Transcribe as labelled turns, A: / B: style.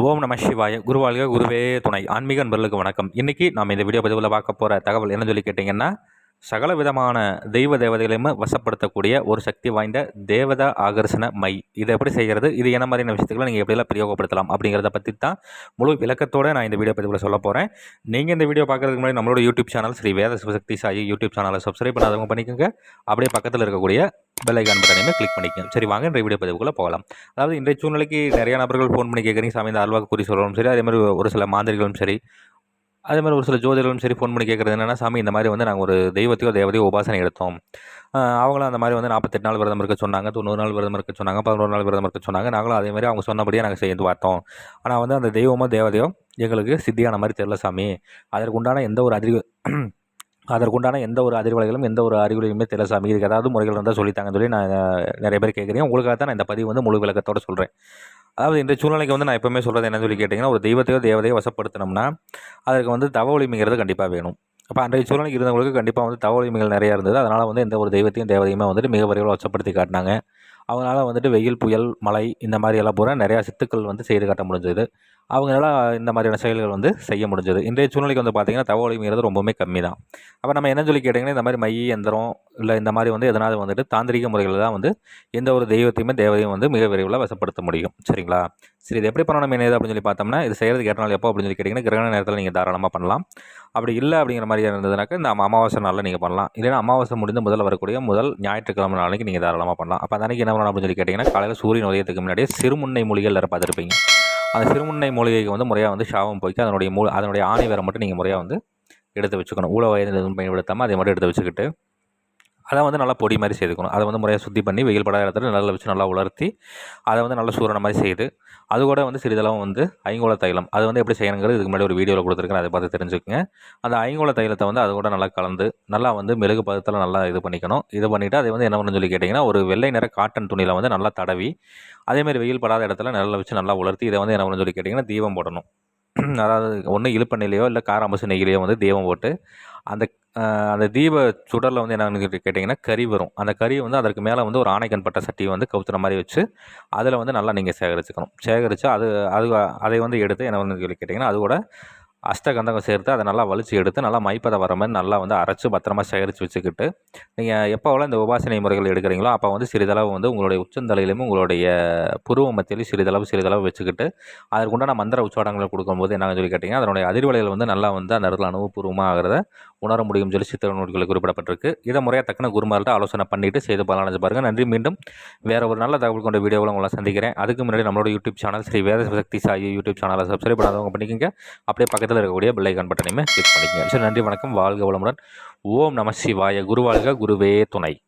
A: ஓம் நம சிவாய. குருவாழ்க குருவே துணை. ஆன்மீக நண்பர்களுக்கு வணக்கம். இன்றைக்கி நம்ம இந்த வீடியோ பதிவில் பார்க்க போகிற தகவல் என்ன சொல்லி கேட்டிங்கன்னா சகல விதமான தெய்வ தேவதைகளையும் வசப்படுத்தக்கூடிய ஒரு சக்தி வாய்ந்த தேவதா ஆகர்ஷண மை. இதை எப்படி செய்கிறது? இது என்ன மாதிரியான விஷயத்துக்களை நீங்கள் எப்படியெல்லாம் பிரயோகப்படுத்தலாம் அப்படிங்கிறத பற்றி தான் முழு விளக்கத்தோடு நான் இந்த வீடியோ பதிவில் சொல்ல போகிறேன் நீங்கள் இந்த வீடியோ பார்க்குறதுக்கு முன்னாடி நம்மளோட YouTube channel Sri Veda Sivasakthi Sai YouTube சேனலை சப்ஸ்கிரைப் பண்ணாதவங்க பண்ணிக்கோங்க. அப்படியே பக்கத்தில் இருக்கக்கூடிய பெல்லைக்கான் பட்டனையுமே கிளிக் பண்ணிக்கோங்க. சரி வாங்க இந்த வீடியோ பதிவுக்குள்ளே போகலாம். அதாவது இன்றைய சூழ்நிலைக்கு நிறைய நபர்கள் ஃபோன் பண்ணி கேட்குறீங்க. சாமி இந்த அல்வாக்கு குறி சொல்லணும். சரி அதே மாதிரி ஒரு சில மாந்திரிகளும் சரி அதே மாதிரி ஒரு சில ஜோதிடர்களும் சரி ஃபோன் பண்ணி கேட்குறது என்னென்னா சாமி இந்த மாதிரி வந்து நாங்கள் ஒரு தெய்வத்தையோ தேவதையோ உபாசனை எடுத்தோம். அவங்களும் அந்த மாதிரி வந்து நாற்பத்தெட்டு நாள் விரதம் இருக்க சொன்னாங்க தொண்ணூறு நாள் விரதம் இருக்க சொன்னாங்க பதினோரு நாள் விரதம் இருக்க சொன்னாங்க. நாங்களும் அதே மாதிரி அவங்க சொன்னபடியே நாங்கள் செய்து பார்த்தோம். ஆனால் வந்து அந்த தெய்வமோ தேவதையோ எங்களுக்கு சித்தியான மாதிரி தெரில சாமி. அதற்கு உண்டான எந்த ஒரு அறிவு அதற்குண்டான எந்த ஒரு அதிர்வலைகளும் எந்த ஒரு அறிகுறியுமே தெரியல சாமி. இதுக்கு ஏதாவது முறைகள் இருந்தால் சொல்லித்தாங்கன்னு சொல்லி நான் நிறைய பேர் கேட்குறேன் உங்களுக்காக தான் நான் இந்த பதிவு வந்து முழு விளக்கத்தோட சொல்கிறேன் அதாவது இந்த சூழ்நிலைக்கு வந்து நான் எப்பவுமே சொல்கிறது என்னன்னு சொல்லி கேட்டிங்கன்னா ஒரு தெய்வத்தையோ தேவதையோ வசப்படுத்தினோம்னா அதற்கு வந்து தவ ஒளிமைங்கிறது கண்டிப்பாக வேணும். அப்போ அன்றைய சூழ்நிலைக்கு இருந்தவங்களுக்கு கண்டிப்பாக வந்து தவ ஒளிமைகள் நிறையா இருந்தது. அதனால் வந்து எந்த ஒரு தெய்வத்தையும் தேவதையுமே வந்துட்டு மிக விரைவில் வசப்படுத்தி காட்டினாங்க. அவங்களால வந்துட்டு வெயில் புயல் மழை இந்த மாதிரி எல்லாம் பூரா நிறையா சித்துக்கள் வந்து செய்து காட்ட முடிஞ்சது. அவங்களால இந்த மாதிரியான செயல்கள் வந்து செய்ய முடிஞ்சது. இன்றைய சூழ்நிலைக்கு வந்து பார்த்திங்கன்னா தவ ஒளிமைங்கிறது ரொம்பவுமே கம்மி தான் அப்போ நம்ம என்ன சொல்லி கேட்டிங்கன்னா இந்த மாதிரி மை எந்திரம் இல்லை இந்த மாதிரி வந்து எதனாவது வந்துட்டு தாந்திரிக முறைகளில் தான் வந்து எந்த ஒரு தெய்வத்தையுமே தேவதையும் வந்து மிக விரைவில் வசப்படுத்த முடியும். சரிங்களா? சரி இது எப்படி பண்ணணும் என்ன அப்படின்னு சொல்லி பார்த்தோம்னா இது செய்கிறதுக்கு ஏற்ற நாள் எப்போ அப்படின்னு சொல்லி கேட்டிங்கன்னா கிரகண நேரத்தில் நீங்கள் தாராளமாக பண்ணலாம். அப்படி இல்லை அப்படிங்கிற மாதிரி இருந்ததுனாக்கா இந்த அமாவாசை நாளில் நீங்கள் பண்ணலாம். இல்லைன்னா அமாவாசை முடிந்து முதல்ல வரக்கூடிய முதல் ஞாயிற்றுக்கிழமை நாளைக்கு நீங்கள் தாராளமாக பண்ணலாம். அப்போ அன்றைக்கி என்ன பண்ணணும் அப்படின்னு சொல்லி கேட்டிங்கன்னா காலையில் சூரியன் உதயத்துக்கு முன்னாடியே சிறுமுன்னை மூலிகைகள் எல்லாரும் பார்த்துருப்பீங்க. அந்த சிறுமுன்னை மூலிகைக்கு வந்து முறையாக வந்து சாபம் போய்க்கு அதனுடைய மூ அதனுடைய ஆணி வேரை மட்டும் நீங்கள் முறையாக வந்து எடுத்து வச்சுக்கணும். ஊழ வயது எதுவும் பயன்படுத்தாமல் அதை மட்டும் எடுத்து வச்சுக்கிட்டு அதை வந்து நல்லா பொடி மாதிரி செய்துக்கணும். அதை வந்து முறையாக சுத்தி பண்ணி வெயில் படாத இடத்துல நல்லா வச்சு நல்லா உலர்த்தி அதை வந்து நல்லா சூரண மாதிரி செய்து அது கூட வந்து சிறிதளவு வந்து ஐங்கோல தைலம். அது வந்து எப்படி செய்யணுங்கிறது இதுக்கு முன்னாடி ஒரு வீடியோவில் கொடுத்துருக்கேன். அதை பார்த்து தெரிஞ்சுக்கோங்க. அந்த ஐங்கோல தைலத்தை வந்து அது கூட நல்லா கலந்து நல்லா வந்து மெழுகு பதத்தில் நல்லா இது பண்ணிக்கணும். இது பண்ணிவிட்டு அதை வந்து என்ன பண்ணணும்னு சொல்லி கேட்டிங்கன்னா ஒரு வெள்ளை நிற காட்டன் துணியில் வந்து நல்லா தடவி அதேமாதிரி வெயில் படாத இடத்துல நல்லா வச்சு நல்லா உலர்த்தி இதை வந்து என்ன பண்ணணும்னு சொல்லி கேட்டிங்கன்னா தீபம் போடணும். அதாவது ஒன்று இழுப்பெண்ணிலையோ இல்லை காராம்பசு நெய்யிலையோ வந்து தீபம் போட்டு அந்த அந்த தீப சுடரில் வந்து என்னன்னு கேட்டிங்கன்னா கறி வரும். அந்த கறி வந்து அதற்கு மேலே வந்து ஒரு ஆணைக்கன் பட்ட சட்டியை வந்து கவுத்துற மாதிரி வச்சு அதில் வந்து நல்லா நீங்கள் சேகரிச்சுக்கணும். சேகரித்து அது அது அதை வந்து எடுத்து என்ன சொல்லி கேட்டிங்கன்னா அது கூட அஷ்டகந்தகம் சேர்த்து அதை நல்லா வலிச்சு எடுத்து நல்லா மைப்பதை வர மாதிரி நல்லா வந்து அரைச்சி பத்திரமா சேகரித்து வச்சுக்கிட்டு நீங்கள் எப்போவெல்லாம் இந்த உபாசனை முறைகள் எடுக்கிறீங்களோ அப்போ வந்து சிறிதளவு வந்து உங்களுடைய உச்சந்தலையிலும் உங்களுடைய புருவ மத்தியிலும் சிறிதளவு சிறிதளவு வச்சுக்கிட்டு அதற்குண்டான மந்திர உச்சாடங்களை கொடுக்கும்போது என்னன்னு சொல்லி கேட்டிங்கன்னா அதனுடைய அதிர்வலைகள் வந்து நல்லா வந்து அந்த இடத்துல அனுபவபூர்வமாக ஆகிறத உணர முடியும் சொல்லி சித்திர நூல்களில் குறிப்பிடப்பட்டிருக்கு. இதை முறையாக தக்கன குருமார்கிட்ட ஆலோசனை பண்ணிவிட்டு செய்து பலனடைஞ்சு பாருங்கள் நன்றி. மீண்டும் வேறு ஒரு நல்ல தகவல் கொண்ட வீடியோவில் உங்களை சந்திக்கிறேன். அதுக்கு முன்னாடி நம்மளோட YouTube channel Sri Veda Sakthi Sai YouTube சேனலை சப்ஸ்கிரைப் பண்ணாதவங்க பண்ணிக்கோங்க. அப்படியே பக்கத்தில் இருக்கக்கூடிய பெல் பட்டனையுமே கிளிக் பண்ணிக்கோங்க. சரி நன்றி வணக்கம். வாழ்க வளமுடன். ஓம் நம சிவாய. குருவாழ்க குருவே துணை.